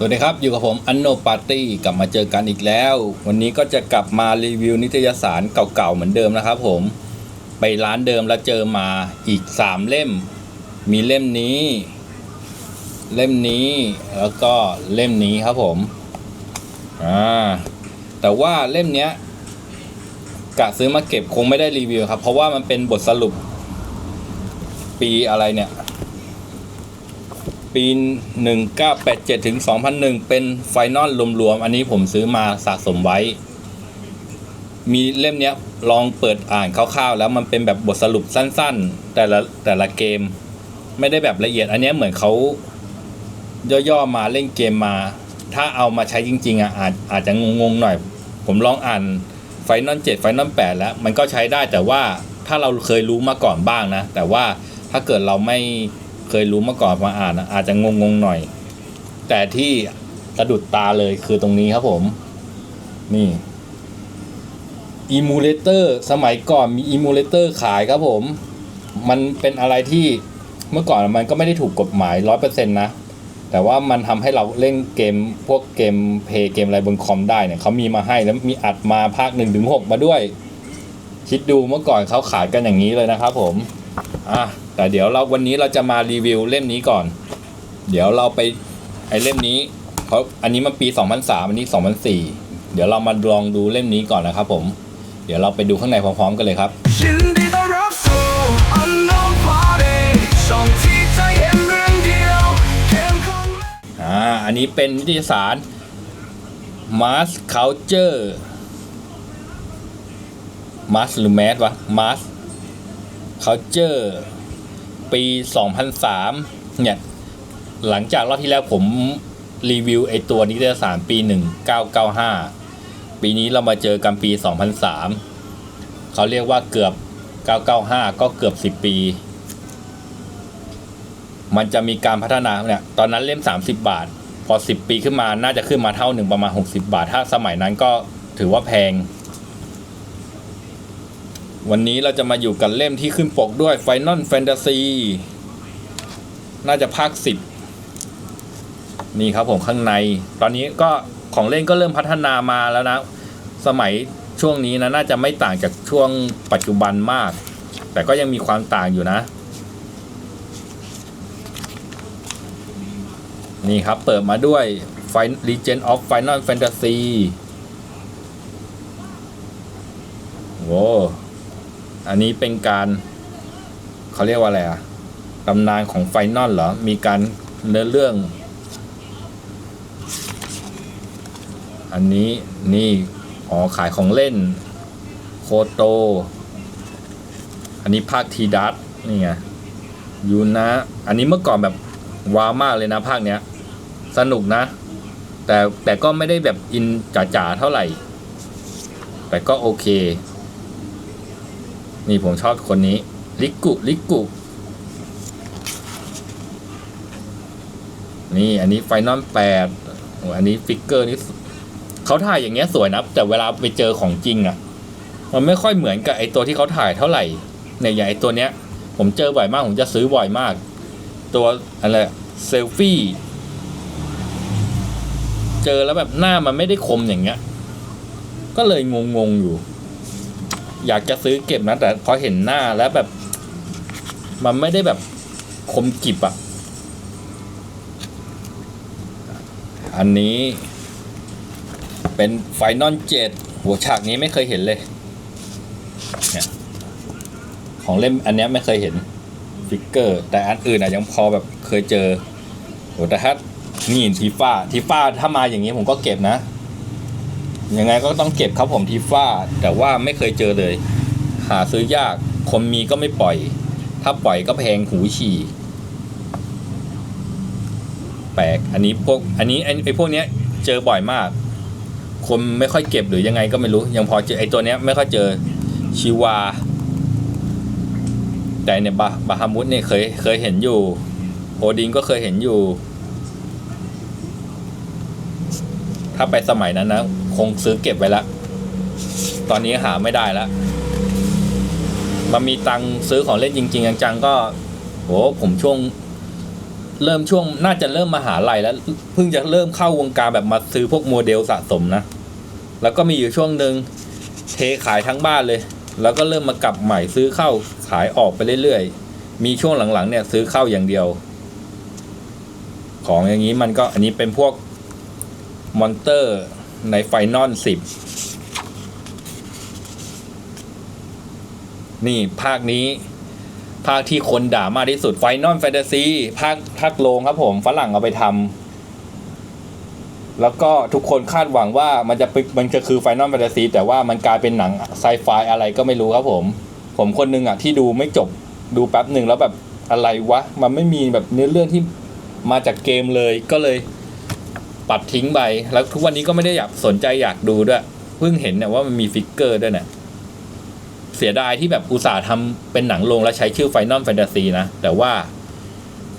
สวัสดีครับ อยู่กับผมอันโนปาร์ตี้กลับมาเจอกันอีกแล้ว วันนี้ก็จะกลับมารีวิวนิตยสารเก่าๆเหมือนเดิมนะครับผม ไปร้านเดิมแล้วเจอมาอีก 3 เล่ม มีเล่มนี้ เล่มนี้แล้วก็เล่มนี้ครับผมอ่าแต่ว่าเล่มเนี้ยกะซื้อมาเก็บคงไม่ได้รีวิวครับ เพราะว่ามันเป็นบทสรุปปีอะไรเนี่ย ปี 1987 ถึง 2001 เป็นไฟนอลรวมๆ อันนี้ผมซื้อมาสะสมไว้ มีเล่มเนี้ยลองเปิดอ่านคร่าวๆ แล้วมันเป็นแบบบทสรุปสั้นๆ แต่ละแต่ละเกม ไม่ได้แบบละเอียด อันเนี้ยเหมือนเขาย่อๆ มาเล่นเกมมา ถ้าเอามาใช้จริง ๆอะอาจอาจจะงงๆ หน่อย ผมลองอ่านไฟนอล7ไฟนอล8แล้ว มันก็ใช้ได้แต่ว่าถ้าเราเคยรู้มาก่อนบ้างนะ แต่ว่าถ้าเกิดเราไม่ เคยรู้มาก่อนมาอ่านอาจจะงงๆหน่อย แต่ที่สะดุดตาเลยคือตรงนี้ครับผม นี่อีมูเลเตอร์สมัยก่อนมีอีมูเลเตอร์ขายครับผม มันเป็นอะไรที่เมื่อก่อนมันก็ไม่ได้ถูกกฎหมายร้อยเปอร์เซ็นต์นะ แต่ว่ามันทำให้เราเล่นเกมพวกเกมเพย์เกมอะไรบนคอมได้เนี่ยเขามีมาให้แล้วมีอัดมาภาคหนึ่งถึงหกมาด้วย คิดดูเมื่อก่อนเขาขายกันอย่างนี้เลยนะครับผม อะแต่เดี๋ยวเราวันนี้เราจะมารีวิวเล่มนี้ก่อน เดี๋ยวเราไปไอเล่มนี้เพราะอันนี้มันปี 2003อันนี้ 2004 เดี๋ยวเรามาลองดูเล่มนี้ก่อนนะครับผม เดี๋ยวเราไปดูข้างในพร้อมๆกันเลยครับยินดีต้อนรับสู่ Unknown Party ช่องที่ใจเห็นเรื่องเดียวเกมของเล่นอ่าอันนี้เป็นนิตยสาร Mass Culture Mass หรือ Mass วะ Mass Culture ปี 2003 เนี่ย หลังจากรอบที่แล้วผมรีวิวไอตัวนิตยสารปี 1995 ปีนี้เรามาเจอกันปี 2003 เขาเรียกว่าเกือบ 995 ก็เกือบ 10 ปี มันจะมีการพัฒนาเนี่ย ตอนนั้นเล่ม 30 บาท พอ 10 ปีขึ้นมาน่าจะขึ้นมาเท่าหนึ่งประมาณ 60 บาท ถ้าสมัยนั้นก็ถือว่าแพง วันนี้เราจะมาอยู่กับเล่มที่ขึ้นปกด้วย Final Fantasy น่าจะภาค 10 นี่ครับผมข้างใน ตอนนี้ก็ของเล่นก็เริ่มพัฒนามาแล้วนะ สมัยช่วงนี้นะน่าจะไม่ต่างจากช่วงปัจจุบันมาก แต่ก็ยังมีความต่างอยู่นะ นี่ครับเปิดมาด้วย Fin- Legend of Final Fantasy โว้ อันนี้เป็นการเขาเรียกว่าอะไรอะตำนานของไฟนอลเหรอ มีการเนื้อเรื่อง อันนี้นี่อ๋อขายของเล่น โคโต อันนี้ภาคทีดัตนี่ไงยูนะ อันนี้เมื่อก่อนแบบว้าวมากเลยนะภาคเนี้ย สนุกนะ แต่แต่ก็ไม่ได้แบบอินจ๋าๆเท่าไหร่ แต่ก็โอเค นี่ผมชอบคนนี้ ลิกุ ลิกุ นี่อันนี้ไฟนอลแปดอันนี้ฟิกเกอร์นี่เขาถ่ายอย่างเงี้ยสวยนะแต่เวลาไปเจอของจริงอะมันไม่ค่อยเหมือนกับไอตัวที่เขาถ่ายเท่าไหร่เนี่ยอย่างไอตัวเนี้ย ผมเจอบ่อยมาก ผมจะซื้อบ่อยมาก ตัวอะไรเซลฟี่เจอแล้วแบบหน้ามันไม่ได้คมอย่างเงี้ย ก็เลยงงๆอยู่ อยากจะซื้อเก็บนะ แต่พอเห็นหน้าแล้วแบบ มันไม่ได้แบบคมกิบอะอันนี้ เป็นไฟนอลเจ็ดหัวฉากนี้ไม่เคยเห็นเลยเนี่ยของเล่มอันนี้ไม่เคยเห็นฟิกเกอร์ แต่อันอื่นอะยังพอแบบเคยเจอโหแต่ถ้านี่ทีฟ้าทีฟ้าถ้ามาอย่างนี้ผมก็เก็บนะ ยังไงก็ต้องเก็บครับผมทีฟ้า แต่ว่าไม่เคยเจอเลย หาซื้อยากคนมีก็ไม่ปล่อย ถ้าปล่อยก็แพงหูฉี่แปลกอันนี้พวกอันนี้ไอ้ไอพวกเนี้ยเจอบ่อยมาก คนไม่ค่อยเก็บหรือยังไงก็ไม่รู้ ยังพอเจอไอ้ตัวเนี้ยไม่ค่อยเจอชิวา แต่เนี่ยบาบาฮามุดเนี่ยเคยเคยเห็นอยู่โอดินก็เคยเห็นอยู่ ถ้าไปสมัยนั้นนะ คงซื้อเก็บไว้ละ ตอนนี้หาไม่ได้แล้วมันมีตังซื้อของเล่นจริง ๆ จังๆก็โหผมช่วง เริ่มช่วงน่าจะเริ่มมาหาลัยแล้ว เพิ่งจะเริ่มเข้าวงการแบบมาซื้อพวกโมเดลสะสมนะ แล้วก็มีอยู่ช่วงหนึ่งเทขายทั้งบ้านเลย แล้วก็เริ่มมากลับใหม่ซื้อเข้าขายออกไปเรื่อยๆ มีช่วงหลังๆเนี่ยซื้อเข้าอย่างเดียว ของอย่างนี้มันก็อันนี้เป็นพวกมอนเตอร์ ในไฟนอลสิบนี่ภาคนี้ ภาคที่คนด่ามากที่สุดไฟนอลแฟนตาซีภาคภาคโลงครับผมฝรั่งเอาไปทำแล้วก็ทุกคนคาดหวังว่ามันจะมันจะคือไฟนอลแฟนตาซีแต่ว่ามันกลายเป็นหนังไซไฟอะไรก็ไม่รู้ครับผม ผมคนหนึงอะที่ดูไม่จบดูแป๊บหนึ่งแล้วแบบอะไรวะ มันไม่มีแบบเนื้อเรื่องที่มาจากเกมเลยก็เลย ปัดทิ้งไปแล้วทุกวันนี้ก็ไม่ได้อยากสนใจอยากดูด้วยเพิ่งเห็นเนี่ยว่ามันมีฟิกเกอร์ด้วยเนี่ยเสียดายที่แบบอุตส่าห์ทำเป็นหนังลงแล้วใช้ชื่อ Final Fantasy นะ แต่ว่า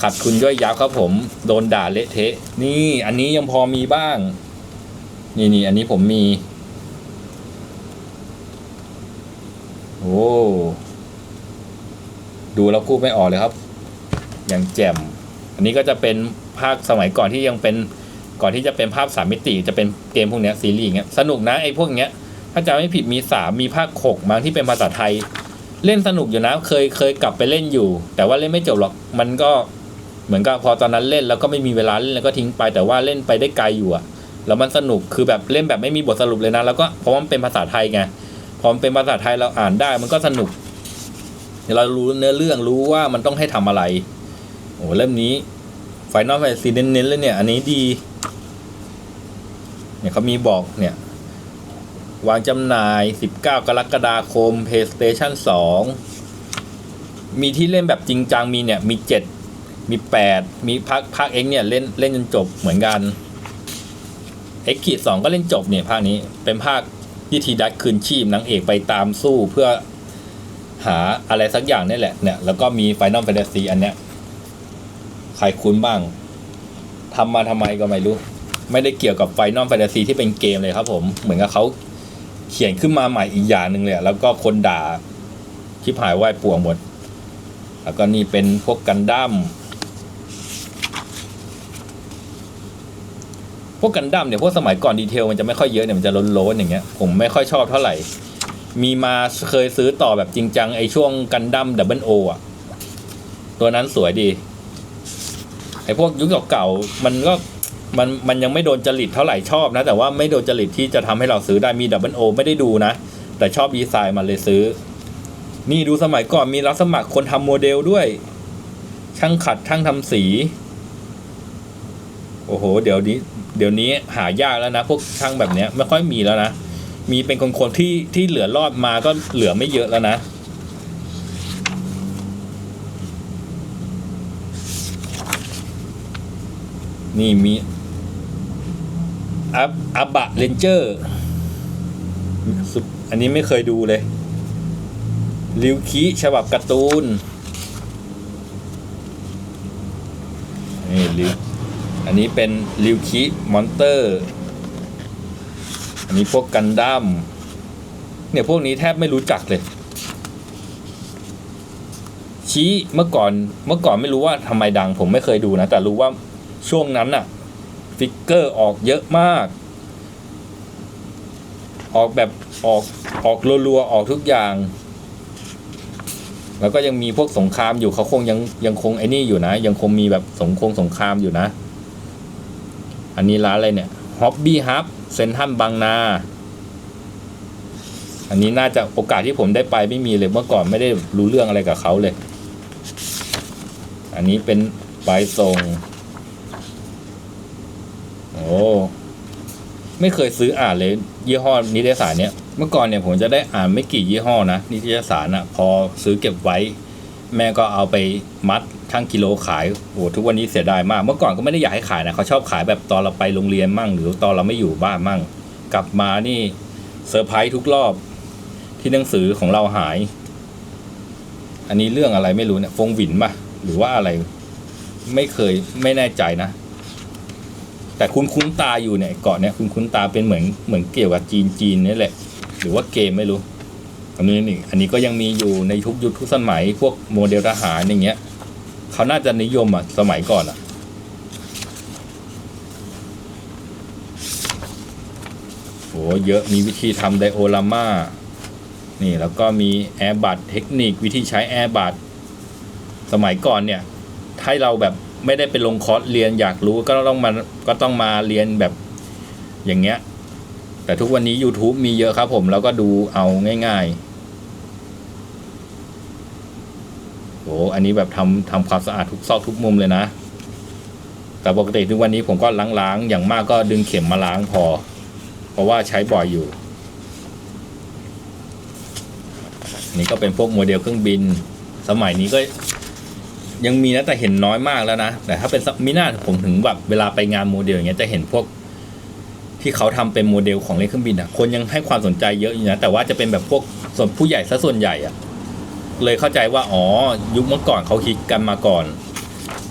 ขาดทุนย่อยยับครับผม โดนด่าเละเทะ นี่อันนี้ยังพอมีบ้าง นี่นี่อันนี้ผมมี โอ้ ดูแล้วพูดไม่ออกเลยครับ อย่างแจ่ม อันนี้ก็จะเป็นภาคสมัยก่อนที่ยังเป็น ก่อนที่จะเป็นภาพสามมิติ จะเป็นเกมพวกเนี้ยซีรีส์อย่างเงี้ยสนุกนะไอ้พวกเนี้ยถ้าจำไม่ผิดมีสามมีภาคหกบางที่เป็นภาษาไทย เล่นสนุกอยู่นะเคยเคยกลับไปเล่นอยู่ แต่ว่าเล่นไม่จบหรอกมันก็เหมือนกับพอตอนนั้นเล่นแล้วก็ไม่มีเวลาเล่นแล้วก็ทิ้งไป แต่ว่าเล่นไปได้ไกลอยู่อะแล้วมันสนุกคือแบบเล่นแบบไม่มีบทสรุปเลยนะ แล้วก็เพราะว่ามันเป็นภาษาไทยไงพอมันเป็นภาษาไทยเราอ่านได้มันก็สนุกเรารู้เนื้อเรื่องรู้ว่ามันต้องให้ทำอะไรโอ้เล่มนี้ไฟนอลไฟซีเน้นๆเลยเนี่ย อันนี้ดี เนี่ยเขามีบอกเนี่ยวางจำหน่าย 19 กรกฎาคม PlayStation 2 มีที่เล่นแบบจริงจังมีเนี่ย มี 7 มี 8 มีภาคภาคเอ็กเนี่ย เล่นเล่นจนจบเหมือนกันเอ็กขีดสองก็เล่นจบเนี่ย ภาคนี้เป็นภาคที่ทีดัตคืนชีพนางเอกไปตามสู้เพื่อหาอะไรสักอย่างนี่แหละเนี่ย แล้วก็มี Final Fantasy อันเนี้ย ใครคุ้นบ้างทำมาทำไมก็ไม่รู้ ไม่ได้เกี่ยวกับ Final Fantasy ที่เป็นเกมเลยครับผมเหมือนกับเขาเขียนขึ้นมาใหม่อีกอย่างหนึ่งเลยแล้วก็คนด่าชิบหายไหวป่วงหมด แล้วก็นี่เป็นพวกกันดั้มพวกกันดั้มเนี่ยพวกสมัยก่อนดีเทลมันจะไม่ค่อยเยอะเนี่ยมันจะล้นๆอย่างเงี้ยผมไม่ค่อยชอบเท่าไหร่ มีมาเคยซื้อต่อแบบจริงจังไอช่วงกันดั้มดับเบิลโออะ ตัวนั้นสวยดีไอพวกยุคเก่าๆมันก็ มันมันยังไม่โดนจริตเท่าไหร่ชอบนะ แต่ว่าไม่โดนจริตที่จะทำให้เราซื้อได้มีดับเบิลโอไม่ได้ดูนะ แต่ชอบดีไซน์มันเลยซื้อ นี่ดูสมัยก่อนมีรับสมัครคนทำโมเดลด้วย ช่างขัดช่างทำสี โอ้โห เดี๋ยวนี้ เดี๋ยวนี้หายากแล้วนะ พวกช่างแบบเนี้ยไม่ค่อยมีแล้วนะ มีเป็นคนคนๆที่ที่เหลือรอดมาก็เหลือไม่เยอะแล้วนะนี่มี อัพอับบะเรนเจอร์อันนี้ไม่เคยดูเลย ริวคิฉบับการ์ตูน นี่ริวอันนี้เป็นริวคิมอนเตอร์ อันนี้พวกกันดั้ม เนี่ยพวกนี้แทบไม่รู้จักเลย ชี้เมื่อก่อนเมื่อก่อนไม่รู้ว่าทำไมดัง ผมไม่เคยดูนะ แต่รู้ว่าช่วงนั้นน่ะ ฟิกเกอร์ออกเยอะมาก ออกแบบออกออกรัวๆออกทุกอย่าง แล้วก็ยังมีพวกสงครามอยู่เขาคงยังยังคงไอ้นี่อยู่นะ ยังคงมีแบบสงคงสงครามอยู่นะ อันนี้ร้านอะไรเนี่ยฮ็อบบี้ฮับเซนทันบางนา อันนี้น่าจะโอกาสที่ผมได้ไปไม่มีเลยเมื่อก่อนไม่ได้รู้เรื่องอะไรกับเขาเลย อันนี้เป็นใบส่ง ไม่เคยซื้ออ่านเลย ยี่ห้อนิตยสารเนี้ยเมื่อก่อนเนี่ยผมจะได้อ่านไม่กี่ยี่ห้อนะนิตยสารอะพอซื้อเก็บไว้ แม่ก็เอาไปมัดช่างกิโลขายโอ้ทุกวันนี้เสียดายมาก เมื่อก่อนก็ไม่ได้อยากให้ขายนะเขาชอบขายแบบตอนเราไปโรงเรียนมั่ง หรือตอนเราไม่อยู่บ้านมั่ง กลับมานี่เซอร์ไพรส์ทุกรอบ ที่หนังสือของเราหาย อันนี้เรื่องอะไรไม่รู้เนี่ยฟงหวินป่ะหรือว่าอะไร ไม่เคยไม่แน่ใจนะ แต่คุ้นคุ้นตาอยู่เนี่ยเกาะเนี่ยคุ้นคุ้นตาเป็นเหมือนเหมือนเกี่ยวกับจีนจีนนี่แหละ หรือว่าเกมไม่รู้อันนี้นี่อันนี้ก็ยังมีอยู่ในทุกยุคทุกสมัยพวกโมเดลทหารอย่างเงี้ยเขาน่าจะนิยมอะสมัยก่อนอะโอ้เยอะมีวิธีทำไดโอลาม่านี่แล้วก็มีแอร์บัตเทคนิควิธีใช้แอร์บัตสมัยก่อนเนี่ยถ้าเราแบบ ไม่ได้ไปลงคอร์สเรียนอยากรู้ก็ต้องมาก็ต้องมาเรียนแบบอย่างเงี้ย แต่ทุกวันนี้ YouTube มีเยอะครับผมแล้วก็ดูเอาง่ายๆโหอันนี้แบบทำทำความสะอาดทุกซอกทุกมุมเลยนะ แต่ปกติทุกวันนี้ผมก็ล้างๆ อย่างมากก็ดึงเข็มมาล้างพอ เพราะว่าใช้บ่อยอยู่นี่ก็เป็นพวกโมเดลเครื่องบิน สมัยนี้ก็ ยังมีนะแต่เห็นน้อยมากแล้วนะ แต่ถ้าเป็นมิน่าผมถึงแบบเวลาไปงานโมเดลอย่างเงี้ยจะเห็นพวกที่เขาทำเป็นโมเดลของเล่นเครื่องบินอะ คนยังให้ความสนใจเยอะอยู่นะแต่ว่าจะเป็นแบบพวกส่วนผู้ใหญ่ซะส่วนใหญ่อะ เลยเข้าใจว่าอ๋อยุคเมื่อก่อนเขาคิดกันมาก่อน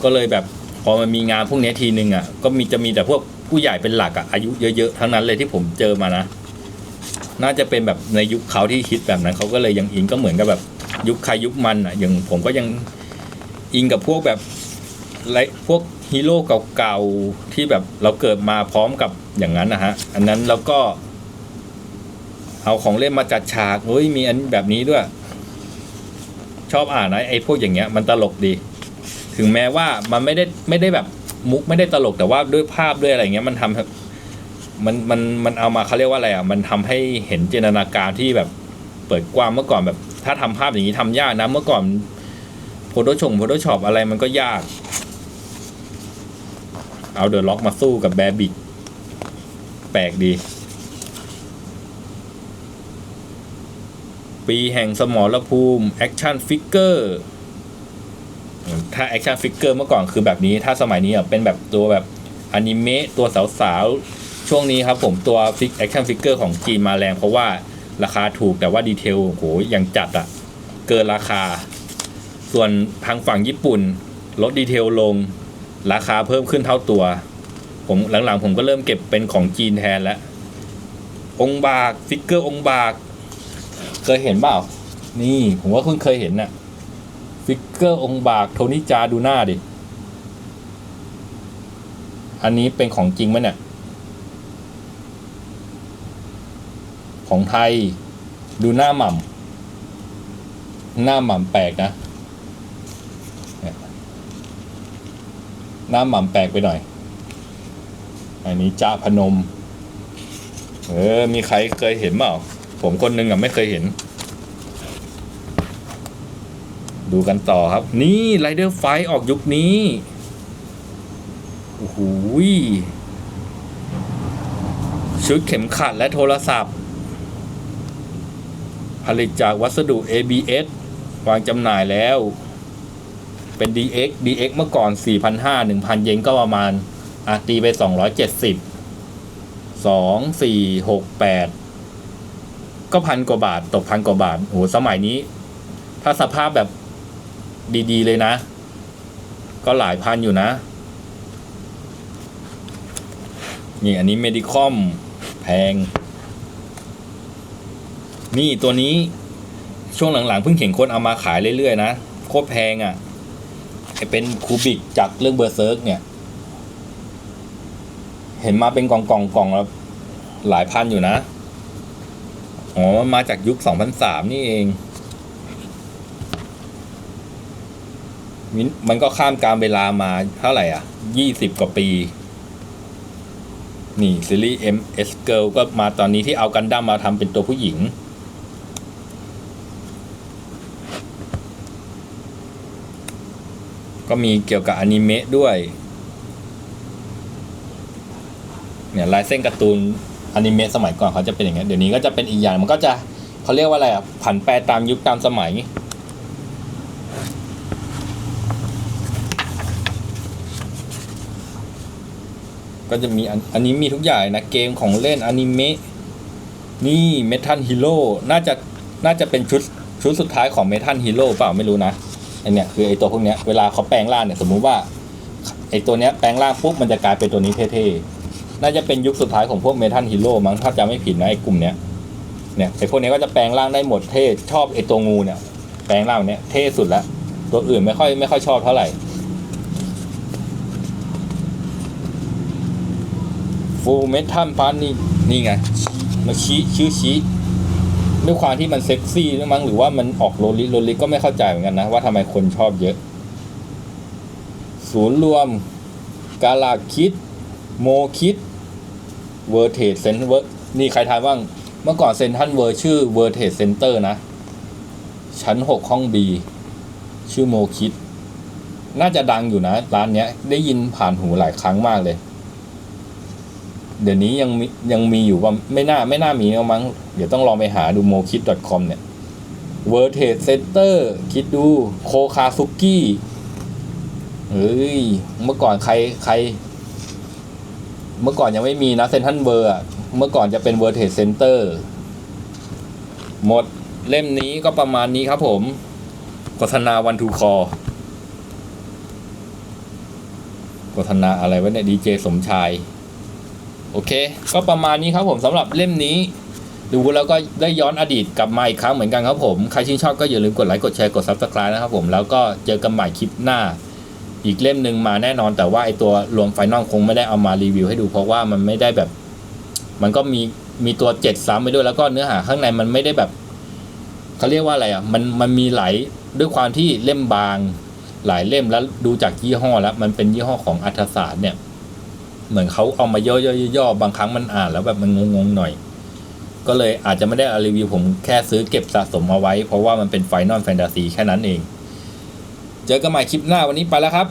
ก็เลยแบบพอมันมีงานพวกนี้ทีนึงอะก็มีจะมีแต่พวกผู้ใหญ่เป็นหลักอะอายุเยอะๆทั้งนั้นเลยที่ผมเจอมานะ น่าจะเป็นแบบในยุคเขาที่คิดแบบนั้นเขาก็เลยยังอินก็เหมือนกับแบบยุคใครยุคมันอะอย่างผมก็ยัง อินกับพวกแบบไรพวกฮีโร่เก่าๆที่แบบเราเกิดมาพร้อมกับอย่างนั้นนะฮะ อันนั้นแล้วก็ เอาของเล่นมาจัดฉากเฮ้ยมีอันแบบนี้ด้วย ชอบอ่านนะไอ้พวกอย่างเงี้ยมันตลกดี ถึงแม้ว่ามันไม่ได้ไม่ได้แบบมุกไม่ได้ตลกแต่ว่าด้วยภาพด้วยอะไรเงี้ยมันทำมันมันมันเอามาเขาเรียกว่าอะไรอะมันทำให้เห็นจินตนาการที่แบบเปิดกว้างเมื่อก่อนแบบ ถ้าทำภาพอย่างนี้ทำยากนะเมื่อก่อน โฟโต้ชงโฟโต้ช็อปอะไรมันก็ยาก เอาเดอะล็อกมาสู้กับแบบบิกแปลกดี ปีแห่งสมรภูมิแอคชั่นฟิกเกอร์ถ้าแอคชั่นฟิกเกอร์เมื่อก่อนคือแบบนี้ ถ้าสมัยนี้อะเป็นแบบตัวแบบอนิเมะตัวสาวๆ ช่วงนี้ครับผมตัวฟิกแอคชั่นฟิกเกอร์ของจีนมาแรงเพราะว่าราคาถูกแต่ว่าดีเทลโหยังจัดอะเกินราคา ส่วนทางฝั่งญี่ปุ่น ลดดีเทลลง ราคาเพิ่มขึ้นเท่าตัว ผมหลังๆ ผมก็เริ่มเก็บเป็นของจีนแทนแล้ว องบากฟิกเกอร์องบาก เคยเห็นเปล่า นี่ผมว่าเพิ่งเคยเห็นน่ะฟิกเกอร์องบากโทนิจาดูหน้าดิ อันนี้เป็นของจริงไหมเนี่ย ของไทยดูหน้าหม่ำหน้าหม่ำแปลกนะเนี่ยห น้าหม่ำแปลกไปหน่อย อันนี้จ้าพนม เออ มีใครเคยเห็นเปล่า ผมคนหนึ่งอะไม่เคยเห็น ดูกันต่อครับ นี่ไรเดอร์ไฟออกยุคนี้ โอ้โหชุดเข็มขัดและโทรศัพท์ ผลิตจากวัสดุ ABS วางจำหน่ายแล้ว เป็น DX DX เมื่อก่อน 4,500 1,000 เยนก็ประมาณอะตีไป 270 2 4 6 8 ก็พันกว่าบาท ตกพันกว่าบาทโหสมัยนี้ ถ้าสภาพแบบดีๆเลยนะ ก็หลายพันอยู่นะ นี่อันนี้เมดิคอมแพง นี่ตัวนี้ช่วงหลังๆเพิ่งเห็นคนเอามาขายเรื่อยๆนะ โคตรแพงอะ่ะ เป็นคูบิกจากเรื่องเบอร์เซิร์กเนี่ย เห็นมาเป็นกล่องๆกล่องกล่องแล้วหลายพันอยู่นะ อ๋อมันมาจากยุค2003นี่เองม,มันก็ข้ามการเวลามาเท่าไหร่อะ20กว่าปี นี่ซีรีส์ MS Girl ก็มาตอนนี้ที่เอากันดั้มมาทำเป็นตัวผู้หญิง ก็มีเกี่ยวกับอนิเมะด้วยเนี่ยลายเส้นการ์ตูนอนิเมะสมัยก่อนเขาจะเป็นอย่างนี้เดี๋ยวนี้ก็จะเป็นอีกอย่างมันก็จะเขาเรียกว่าอะไรอะผันแปรตามยุคตามสมัย ก็จะมีอันนี้มีทุกอย่างนะเกมของเล่นอนิเมะนี่เมทัลฮีโร่น่าจะน่าจะเป็นชุดชุดสุดท้ายของเมทัลฮีโร่เปล่าไม่รู้นะ ไอเนี่ยคือไอตัวพวกเนี้ยเวลาเขาแปลงร่างเนี่ยสมมุติว่าไอตัวเนี้ยแปลงร่างปุ๊บมันจะกลายเป็นตัวนี้เท่ๆ น่าจะเป็นยุคสุดท้ายของพวกเมทัลฮีโร่มั้งถ้าจำไม่ผิดนะไอ้กลุ่มเนี้ยเนี่ยไอ้พวกเนี้ยก็จะแปลงร่างได้หมดเท่ชอบไอ้ตัวงูเนี่ยแปลงร่างเนี้ยเท่สุดละตัวอื่นไม่ค่อยไม่ค่อยชอบเท่าไหร่ฟูเมทัลพานี่นี่ไงมาชี้ชื่อชี้ ด้วยความที่มันเซ็กซี่ด้วยมั้งหรือว่ามันออกโรลลิโรลลิก็ไม่เข้าใจเหมือนกันนะ ว่าทำไมคนชอบเยอะ ศูนย์รวม กาลาคิด โมคิด เวอร์เทสเซนเวอร์นี่ใครทายบ้าง เมื่อก่อนเซนทันเวอร์ชื่อเวอร์เทสเซนเตอร์นะ ชั้นหกห้องบีชื่อโมคิด น่าจะดังอยู่นะ ร้านเนี้ยได้ยินผ่านหูหลายครั้งมากเลย เดี๋ยวนี้ยังมียังมีอยู่ว่าไม่น่าไม่น่ามีแล้วมั้ง เดี๋ยวต้องลองไปหาดูโมคิด .com เนี่ยเวอร์เทสเซนเตอร์คิดดูโคคาซุกี้เฮ้ยเมื่อก่อนใครใคร เมื่อก่อนยังไม่มีนะเซนทันเบอร์เมื่อก่อนจะเป็นเวอร์เทสเซนเตอร์หมดเล่มนี้ก็ประมาณนี้ครับผมโฆษณาวันทูคอโฆษณาอะไรวะเนี่ยดีเจสมชาย โอเค ก็ประมาณนี้ครับผมสำหรับเล่มนี้ ดูแล้วก็ได้ย้อนอดีตกลับมาอีกครั้งเหมือนกันครับผม ใครชื่นชอบก็อย่าลืมกดไลค์กดแชร์กด subscribe นะครับผมแล้วก็เจอกันใหม่คลิปหน้า อีกเล่มหนึ่งมาแน่นอน แต่ว่าไอตัวรวมไฟนอลคงไม่ได้เอามารีวิวให้ดูเพราะว่ามันไม่ได้แบบ มันก็มีมีตัวเจ็ดซ้ำไปด้วยแล้วก็เนื้อหาข้างในมันไม่ได้แบบเขาเรียกว่าอะไรอะมันมันมีหลายด้วยความที่เล่มบางหลายเล่มแล้วดูจากยี่ห้อแล้ว มันเป็นยี่ห้อของอัธศาสตร์เนี่ย เหมือนเขาเอามาย่อๆๆๆบางครั้งมันอ่านแล้วแบบมันงงๆหน่อย ก็เลยอาจจะไม่ได้อรีวิวผมแค่ซื้อเก็บสะสมมาไว้ เพราะว่ามันเป็นไฟนอลแฟนตาซีแค่นั้นเอง เจอกันใหม่คลิปหน้าวันนี้ไปแล้วครับ